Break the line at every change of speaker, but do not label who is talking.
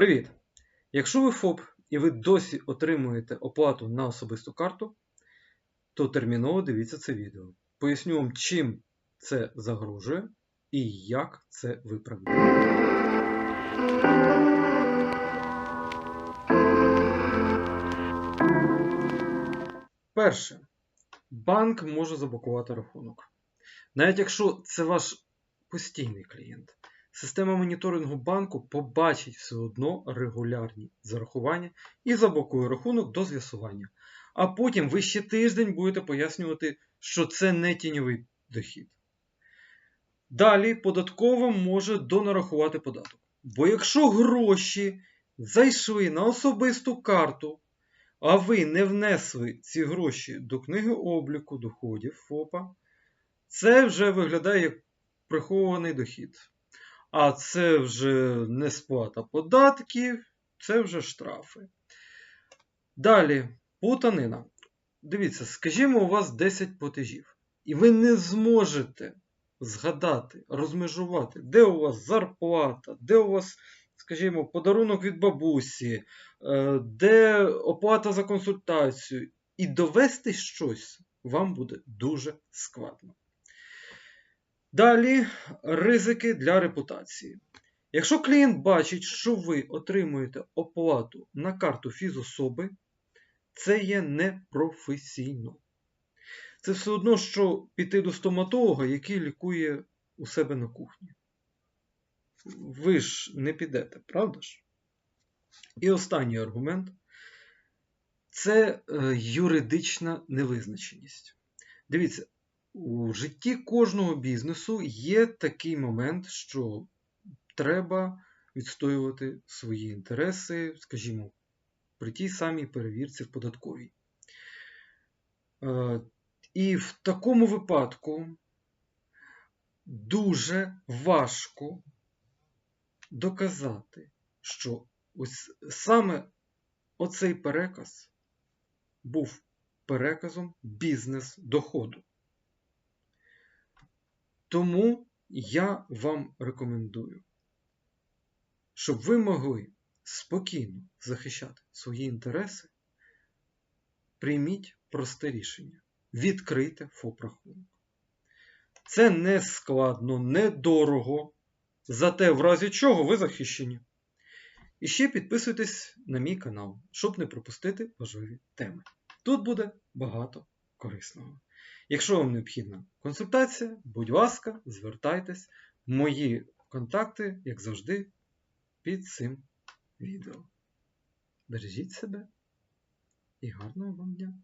Привіт! Якщо ви ФОП і ви досі отримуєте оплату на особисту карту, то терміново дивіться це відео. Поясню вам, чим це загрожує і як це виправити. Перше. Банк може заблокувати рахунок. Навіть якщо це ваш постійний клієнт. Система моніторингу банку побачить все одно регулярні зарахування і заблокує рахунок до з'ясування. А потім ви ще тиждень будете пояснювати, що це не тіньовий дохід. Далі податкова може донарахувати податок. Бо якщо гроші зайшли на особисту карту, а ви не внесли ці гроші до книги обліку доходів ФОПа, це вже виглядає як прихований дохід. А це вже не сплата податків, це вже штрафи. Далі, плутанина. Дивіться, скажімо, у вас 10 платежів, і ви не зможете згадати, розмежувати, де у вас зарплата, де у вас, скажімо, подарунок від бабусі, е, де оплата за консультацію. І довести щось вам буде дуже складно. Далі ризики для репутації. Якщо клієнт бачить, що ви отримуєте оплату на карту фізособи, це є непрофесійно. Це все одно, що піти до стоматолога, який лікує у себе на кухні. Ви ж не підете, правда ж? І останній аргумент це е, юридична невизначеність. Дивіться, у житті кожного бізнесу є такий момент, що треба відстоювати свої інтереси, скажімо, при тій самій перевірці в податковій. Е, І в такому випадку дуже важко доказати, що ось саме оцей переказ був переказом бізнес-доходу. Тому я вам рекомендую, щоб ви могли спокійно захищати свої інтереси, прийміть просте рішення. Відкрийте ФОП-рахунок. Це не складно, не дорого, зате в разі чого ви захищені. І ще підписуйтесь на мій канал, щоб не пропустити важливі теми. Тут буде багато корисного. Якщо вам необхідна консультація, будь ласка, звертайтесь. Мої контакти, як завжди, під цим відео. Бережіть себе і гарного вам дня!